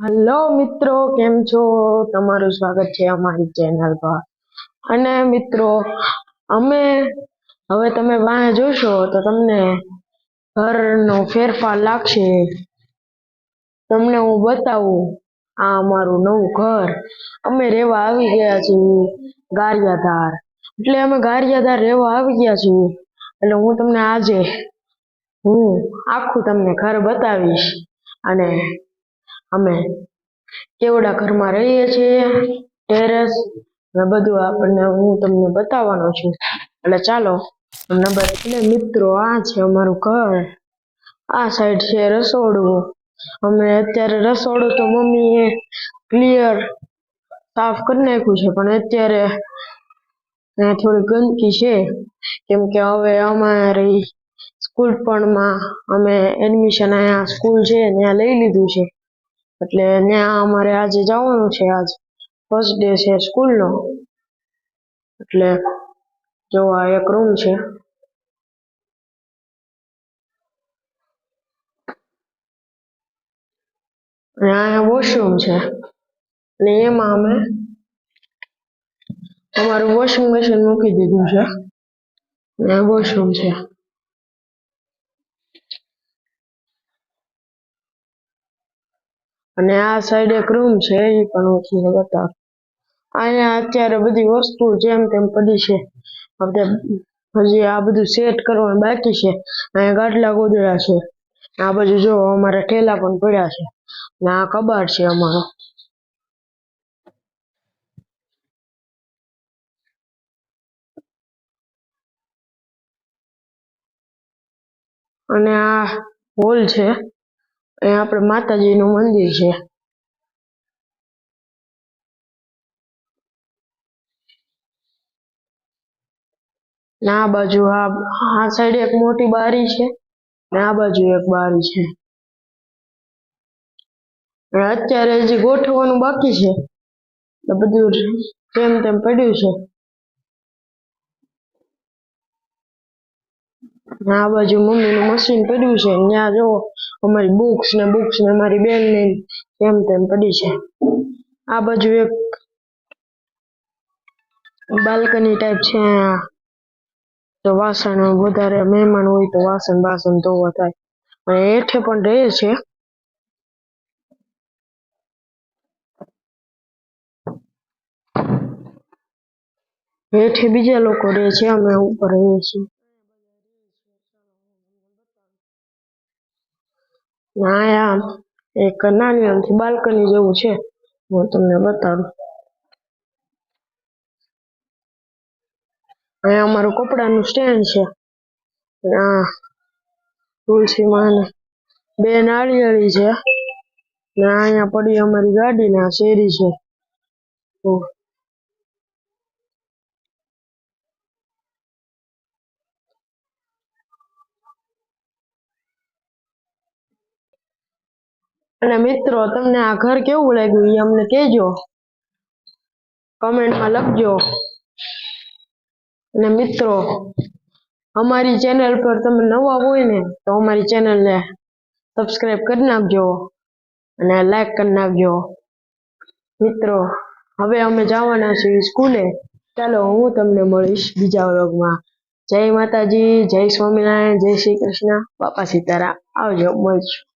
Hello મિત્રો, કેમ છો? તમારું સ્વાગત છે અમારી ચેનલ પર. અને મિત્રો, અમે, હવે તમે વાંહે જોશો તો તમને ઘરનો ફેરફાર લાગશે. તમને હું બતાવું, આ અમારું નવું ઘર. અમે રહેવા આવી ગયા છીએ ગારિયાધાર. એટલે અમે ગારિયાધાર રહેવા આવી ગયા છીએ. એટલે હું તમને આજે, હું આખું તમને ઘર બતાવીશ. અને અમે કેવડા ઘરમાં રહીએ છીએ ટેરેસ ને બધું આપણને હું તમને બતાવવાનો છું. એટલે ચાલો, નંબર એટલે મિત્રો, આ છે અમારું ઘર. આ સાઈડ છે રસોડું. અમે અત્યારે રસોડું તો મમ્મીએ ક્લિયર સાફ કરી નાખ્યું છે, પણ અત્યારે ત્યાં થોડી ગંદકી છે. કેમ કે હવે અમારી સ્કૂલ પણમાં અમે એડમિશન અહીંયા સ્કૂલ છે, ત્યાં લઈ લીધું છે. એટલે ત્યાં અમારે આજે જવાનું છે આજ. ફર્સ્ટ ડે છે સ્કૂલનો એટલે જો આ એક રૂમ છે. અને અહીંયા વોશરૂમ છે. અને એમાં અમે અમારું વોશિંગ મશીન મૂકી દીધું છે. અને વોશરૂમ છે. અને આ સાઈડ એક રૂમ છે, એ પણ હું તમને બતાવું. અહીંયા અત્યારે બધી વસ્તુ જેમ તેમ પડી છે. હવે હજી આ બધું સેટ કરવાનું બાકી છે. અહીંયા ગાટલા ગોદડા છે. આ બાજુ જો અમારા ઠેલા પણ પડ્યા છે. ને આ કબાટ છે અમારો. અને આ હોલ છે. અહીંયા આપણે માતાજીનું મંદિર છે. આ બાજુ આ આ સાઈડ એક મોટી બારી છે ને આ બાજુ એક બારી છે. અત્યારે હજી ગોઠવવાનું બાકી છે. બધું જેમ તેમ પડ્યું છે. આ બાજુ મમ્મીનું મશીન પડ્યું છે. ત્યાં જો અમારી બુક્સ ને બુક્સ ને મારી બેનની જેમ તેમ પડી છે. આ બાજુ એક બાલ્કની ટાઈપ છે તો વાસણ વધારે મહેમાન હોય તો વાસણ વાસણ ધોવા થાય. અને હેઠે પણ રહે છે. હેઠે બીજા લોકો રહે છે, અમે ઉપર રહીએ છીએ. ને આમ એક નાની અમથી બાલ્કની જેવું છે. હું તમને બતાડું. અહીંયા અમારું કપડાનું સ્ટેન્ડ છે. આ તુલસીમાં ને બે નાળિયેરી છે. ને અહીંયા પડી અમારી ગાડી ને આ શેરી છે. અને મિત્રો, તમને આ ઘર કેવું લાગ્યું એ અમને કહેજો. કમેન્ટમાં લખજો. અને મિત્રો, અમારી ચેનલ પર તમે નવા હોય ને, તો અમારી ચેનલને સબસ્ક્રાઈબ કરી નાખજો અને લાઈક કરી નાખજો. મિત્રો, હવે અમે જવાના છીએ સ્કૂલે. ચાલો, હું તમને મળીશ બીજા વ્લોગમાં. જય માતાજી, જય સ્વામિનારાયણ, જય શ્રી કૃષ્ણ. બાપા સીતારામ. આવજો, મળશું.